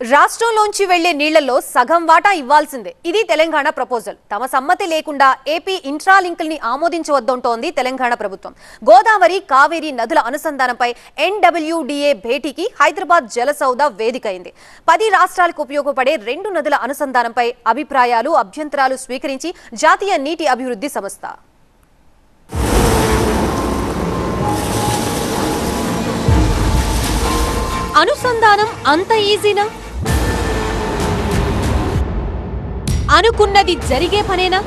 రాష్ట్రంలోంచి వెళ్ళే నీళ్ళలో సగం వాటా ఇవ్వాల్సిందే. ఇది తెలంగాణ ప్రపోజల్. తమ సమ్మతి లేకుండా ఏపీ ఇంట్రాలింకుల్ని ఆమోదించవద్దంటోంది తెలంగాణ ప్రభుత్వం. గోదావరి కావేరి నదుల అనుసంధానంపై ఎన్డబ్ల్యూడిఏ భేటీకి హైదరాబాద్ జలసౌద వేదికైంది. పది రాష్ట్రాలకు ఉపయోగపడే రెండు నదుల అనుసంధానంపై అభిప్రాయాలు అభ్యంతరాలు స్వీకరించి జాతీయ నీటి అభివృద్ధి సంస్థ. అనుసంధానం అంత ఈజీనా? అనుకున్నది జరిగే పనేనా?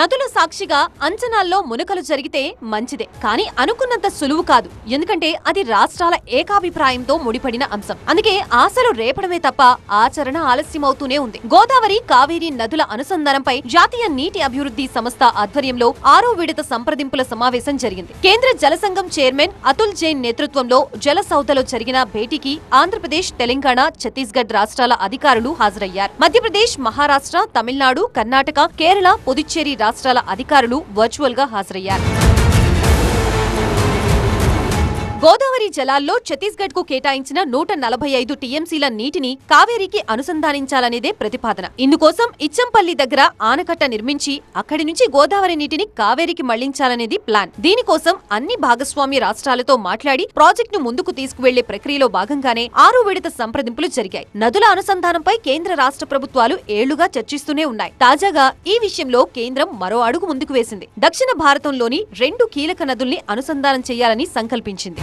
నదుల సాక్షిగా అంచనాల్లో మునకలు జరిగితే మంచిదే. కానీ అనుకున్నంత సులువు కాదు. ఎందుకంటే అది రాష్ట్రాల ఏకాభిప్రాయంతో ముడిపడిన అంశం. అందుకే ఆశలు రేపడమే తప్ప ఆచరణ ఆలస్యమవుతూనే ఉంది. గోదావరి కావేరి నదుల అనుసంధానంపై జాతీయ నీటి అభివృద్ధి సంస్థ ఆధ్వర్యంలో ఆరో విడత సంప్రదింపుల సమావేశం జరిగింది. కేంద్ర జలసంఘం చైర్మన్ అతుల్ జైన్ నేతృత్వంలో జల సౌదలో జరిగిన భేటీకి ఆంధ్రప్రదేశ్ తెలంగాణ ఛత్తీస్గఢ్ రాష్ట్రాల అధికారులు హాజరయ్యారు. మధ్యప్రదేశ్ మహారాష్ట్ర తమిళనాడు కర్ణాటక కేరళ పుదుచ్చేరి రాష్ట్రాల అధికారులు వర్చువల్గా హాజరయ్యారు. గోదావరి జలాల్లో ఛత్తీస్గఢ్కు కేటాయించిన నూట నలభై ఐదు టీఎంసీల నీటిని కావేరీకి అనుసంధానించాలనేదే ప్రతిపాదన. ఇందుకోసం ఇచ్చంపల్లి దగ్గర ఆనకట్ట నిర్మించి అక్కడి నుంచి గోదావరి నీటిని కావేరీకి మళ్ళించాలనేది ప్లాన్. దీనికోసం అన్ని భాగస్వామ్య రాష్ట్రాలతో మాట్లాడి ప్రాజెక్టును ముందుకు తీసుకువెళ్ళే ప్రక్రియలో భాగంగానే ఆరు విడత సంప్రదింపులు జరిగాయి. నదుల అనుసంధానంపై కేంద్ర రాష్ట్ర ప్రభుత్వాలు ఏళ్ళుగా చర్చిస్తూనే ఉన్నాయి. తాజాగా ఈ విషయంలో కేంద్రం మరో అడుగు ముందుకు వేసింది. దక్షిణ భారతంలోని రెండు కీలక నదుల్ని అనుసంధానం చేయాలని సంకల్పించింది.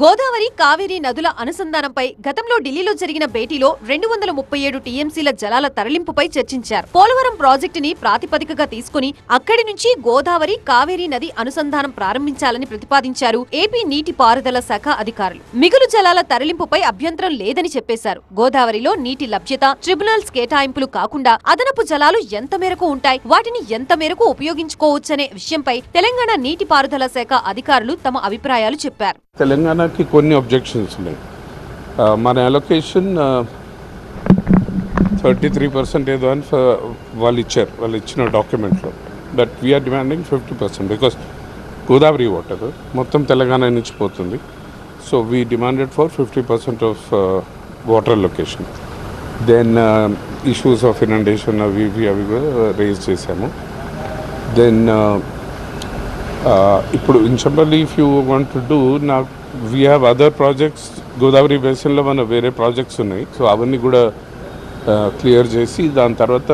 గోదావరి కావేరీ నదుల అనుసంధానంపై గతంలో ఢిల్లీలో జరిగిన భేటీలో రెండు వందల ముప్పై ఏడు టీఎంసీల జలాల తరలింపుపై చర్చించారు. పోలవరం ప్రాజెక్టుని ప్రాతిపదికగా తీసుకుని అక్కడి నుంచి గోదావరి కావేరీ నది అనుసంధానం ప్రారంభించాలని ప్రతిపాదించారు ఏపీ నీటి పారుదల శాఖ అధికారులు. మిగులు జలాల తరలింపుపై అభ్యంతరం లేదని చెప్పేశారు. గోదావరిలో నీటి లభ్యత ట్రిబ్యునల్స్ కేటాయింపులు కాకుండా అదనపు జలాలు ఎంత మేరకు ఉంటాయి వాటిని ఎంత మేరకు ఉపయోగించుకోవచ్చనే విషయంపై తెలంగాణ నీటి పారుదల శాఖ అధికారులు తమ అభిప్రాయాలు చెప్పారు. తెలంగాణకి కొన్ని అబ్జెక్షన్స్ ఉన్నాయి. Uh, మన అలొకేషన్ థర్టీ త్రీ పర్సెంట్ ఏదో అని వాళ్ళు ఇచ్చారు. వాళ్ళు ఇచ్చిన డాక్యుమెంట్లో but we're demanding fifty percent because Godavari water మొత్తం తెలంగాణ నుంచి పోతుంది. So we demanded for fifty percent of water location then issues of inundation అవి ఇవి అవి కూడా రేజ్ చేశాము. దెన్ ఇప్పుడు Inchampalli if you want to do నాకు we have other projects Godavari బేసిన్లో మన వేరే ప్రాజెక్ట్స్ ఉన్నాయి. సో అవన్నీ కూడా క్లియర్ చేసి దాని తర్వాత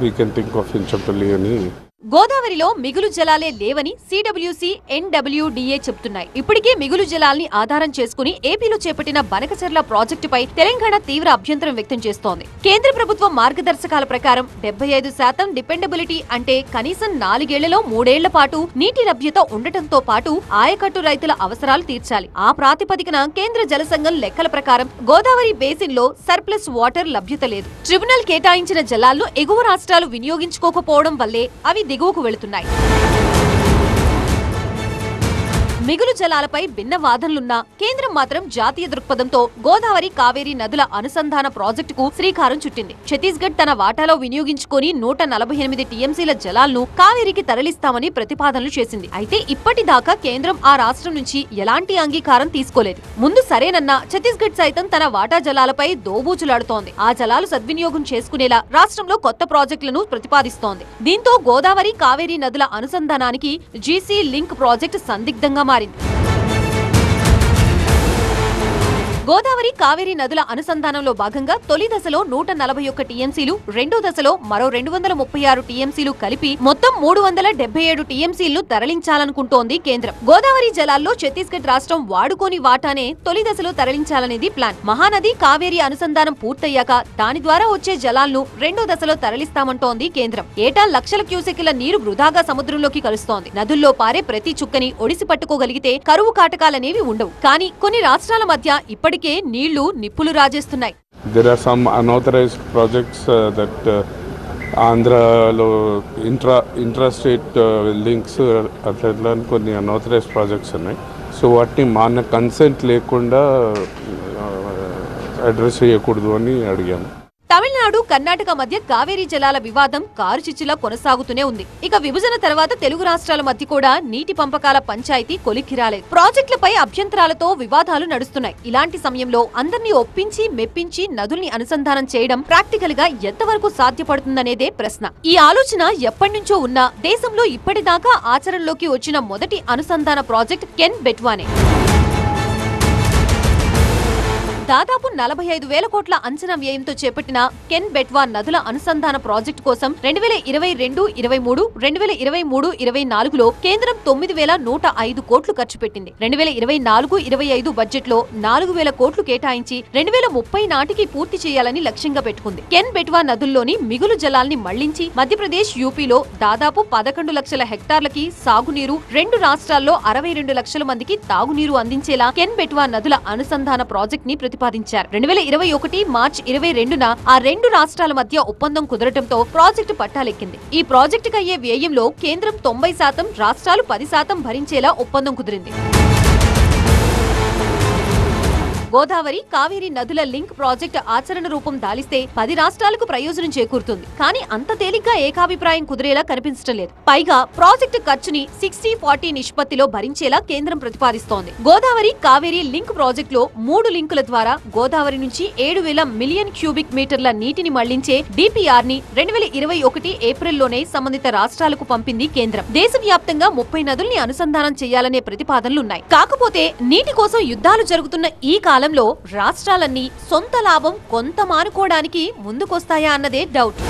we can think of Inchampalli అని గోదావరిలో మిగులు జలాలే లేవని సిడబ్ల్యూసీ ఎన్డబ్ల్యూడిఏ చెబుతున్నాయి ఇప్పటికే మిగులు జలాల్ని ఆధారం చేసుకుని ఏపీలో చేపట్టిన బనకచర్ల ప్రాజెక్టుపై తెలంగాణ తీవ్ర అభ్యంతరం వ్యక్తం చేస్తోంది. కేంద్ర ప్రభుత్వ మార్గదర్శకాల ప్రకారం డెబ్బై ఐదు శాతం డిపెండబిలిటీ అంటే కనీసం నాలుగేళ్ళలో మూడేళ్ళ పాటు నీటి లభ్యత ఉండటంతో పాటు ఆయకట్టు రైతుల అవసరాలు తీర్చాలి. ఆ ప్రాతిపదికన కేంద్ర జలసంఘం లెక్కల ప్రకారం గోదావరి బేసిన్లో సర్ప్లస్ వాటర్ లభ్యత లేదు. ట్రిబ్యునల్ కేటాయించిన జలాలను ఎగువ రాష్ట్రాలు వినియోగించుకోకపోవడం వల్లే అవి దిగువకు వెళుతున్నాయి. మిగులు జలాలపై భిన్న వాదనలున్నా కేంద్రం మాత్రం జాతీయ దృక్పథంతో గోదావరి కావేరీ నదుల అనుసంధాన ప్రాజెక్టుకు శ్రీకారం చుట్టింది. ఛత్తీస్గఢ్ తన వాటాలో వినియోగించుకొని నూట నలభై ఎనిమిది టీఎంసీల జలాలను కావేరికి తరలిస్తామని ప్రతిపాదనలు చేసింది. అయితే ఇప్పటిదాకా కేంద్రం ఆ రాష్ట్రం నుంచి ఎలాంటి అంగీకారం తీసుకోలేదు. ముందు సరేనన్నా ఛత్తీస్గఢ్ సైతం తన వాటా జలాలపై దోబూచులాడుతోంది. ఆ జలాలు సద్వినియోగం చేసుకునేలా రాష్ట్రంలో కొత్త ప్రాజెక్టులను ప్రతిపాదిస్తోంది. దీంతో గోదావరి కావేరీ నదుల అనుసంధానానికి జీసీ లింక్ ప్రాజెక్టు సందిగ్ధంగా మారింది. గోదావరి కావేరీ నదుల అనుసంధానంలో భాగంగా తొలి దశలో నూట నలభై ఒక్క టీఎంసీలు రెండో దశలో మరో రెండు వందల ముప్పై ఆరు టీఎంసీలు కలిపి మొత్తం మూడు వందల డెబ్బై ఏడు టీఎంసీలను తరలించాలనుకుంటోంది కేంద్రం. గోదావరి జలాల్లో ఛత్తీస్గఢ్ రాష్ట్రం వాడుకోని వాటానే తొలి దశలో తరలించాలనేది ప్లాన్. మహానది కావేరీ అనుసంధానం పూర్తయ్యాక దాని ద్వారా వచ్చే జలాలను రెండో దశలో తరలిస్తామంటోంది కేంద్రం. ఏటా లక్షల క్యూసెక్ల నీరు వృధాగా సముద్రంలోకి కలుస్తోంది. నదుల్లో పారే ప్రతి చుక్కని ఒడిసి పట్టుకోగలిగితే కరువు కాటకాలనేవి ఉండవు. కానీ కొన్ని రాష్ట్రాల మధ్య ఇప్పటికే నీళ్ళు నిప్పులు రాజేస్తున్నాయి. There are some unauthorised projects that ఆంధ్రాలో ఇంట్రా ఇంట్రాస్టేట్ లింక్స్ అట్లా అని కొన్ని అన్ఆథరైజ్ ప్రాజెక్ట్స్ ఉన్నాయి. సో వాటిని మన కన్సెంట్ లేకుండా uh, uh, అడ్రస్ చేయకూడదు అని అడిగాము తమిళనాడు కర్ణాటక మధ్య కావేరీ జలాల వివాదం కారుచిచ్చులా కొనసాగుతూనే ఉంది. ఇక విభజన తర్వాత తెలుగు రాష్ట్రాల మధ్య కూడా నీటి పంపకాల పంచాయతీ కొలిక్కిరాలేదు ప్రాజెక్టులపై అభ్యంతరాలతో వివాదాలు నడుస్తున్నాయి. ఇలాంటి సమయంలో అందరినీ ఒప్పించి మెప్పించి నదుల్ని అనుసంధానం చేయడం ప్రాక్టికల్గా ఎంతవరకు సాధ్యపడుతుందనేదే ప్రశ్న. ఈ ఆలోచన ఎప్పటి నుంచో ఉన్నా దేశంలో ఇప్పటిదాకా ఆచరణలోకి వచ్చిన మొదటి అనుసంధాన ప్రాజెక్ట్ కెన్ బెట్వానే. దాదాపు నలభై ఐదు వేల కోట్ల అంచనా వ్యయంతో చేపట్టిన కెన్ బెట్వా నదుల అనుసంధాన ప్రాజెక్టు కోసం రెండు వేల ఇరవై రెండు ఇరవై మూడు రెండు వేల ఇరవై మూడు ఇరవై నాలుగులో కేంద్రం తొమ్మిది వేల నూట ఐదు కోట్లు ఖర్చు పెట్టింది. రెండు వేల ఇరవై నాలుగు ఇరవై ఐదు బడ్జెట్లో నాలుగు వేల కోట్లు కేటాయించి రెండు వేల ముప్పై నాటికి పూర్తి చేయాలని లక్ష్యంగా పెట్టుకుంది. కెన్ బెట్వా నదుల్లోని మిగులు జలాల్ని మళ్ళించి మధ్యప్రదేశ్ యూపీలో దాదాపు పదకొండు లక్షల హెక్టార్లకి సాగునీరు రెండు రాష్ట్రాల్లో అరవై రెండు లక్షల మందికి తాగునీరు అందించేలా కెన్ బెట్వా నదుల అనుసంధాన ప్రాజెక్ట్ని ప్రతి ప్రతిపాదించారు రెండు వేల ఇరవై ఒకటి మార్చి ఇరవై రెండున ఆ రెండు రాష్ట్రాల మధ్య ఒప్పందం కుదరటంతో ప్రాజెక్టు పట్టాలెక్కింది. ఈ ప్రాజెక్టుకు అయ్యే వ్యయంలో కేంద్రం తొంభై శాతం రాష్ట్రాలు పది శాతం భరించేలా ఒప్పందం కుదిరింది. గోదావరి కావేరి నదుల లింక్ ప్రాజెక్టు ఆచరణ రూపం దాలిస్తే పది రాష్ట్రాలకు ప్రయోజనం చేకూరుతుంది. కానీ అంత తేలిగ్గా ఏకాభిప్రాయం కుదిరేలా కనిపించడం లేదు. పైగా ప్రాజెక్టు ఖర్చుని సిక్స్టీ ఫార్టీ నిష్పత్తిలో భరించేలా కేంద్రం ప్రతిపాదిస్తోంది. గోదావరి కావేరి లింక్ ప్రాజెక్టులో మూడు లింకుల ద్వారా గోదావరి నుంచి ఏడు వేల మిలియన్ క్యూబిక్ మీటర్ల నీటిని మళ్ళించే డిపిఆర్ని రెండు వేల ఇరవై ఒకటి ఏప్రిల్లోనే సంబంధిత రాష్ట్రాలకు పంపింది కేంద్రం. దేశవ్యాప్తంగా ముప్పై నదుల్ని అనుసంధానం చేయాలనే ప్రతిపాదనలున్నాయి. కాకపోతే నీటి కోసం యుద్ధాలు జరుగుతున్న ఈ కాలంలో రాష్ట్రాలన్నీ సొంత లాభం కొంత మానుకోవడానికి ముందుకొస్తాయా అన్నదే డౌట్.